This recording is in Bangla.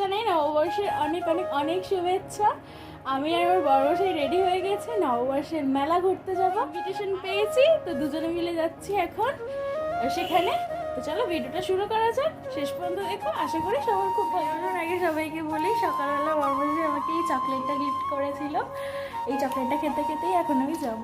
জানাই নববর্ষের অনেক অনেক অনেক শুভেচ্ছা। আমি আর আমার বড়বসাই রেডি হয়ে গেছে, নববর্ষের মেলা ঘুরতে যাব। ইনভিটেশন পেয়েছি, তো দুজনে মিলে যাচ্ছি এখন। সেখানে, তো চলো ভিডিওটা শুরু করা যাক। শেষ পর্যন্ত দেখো, আশা করি সবার খুব ভালো লাগার আগে সবাইকে বলি, সকালবেলা বড়বসাই আমাকে এই চকলেটটা গিফট করেছিল, এই চকলেটটা খেতে খেতেই এখন আমি যাব।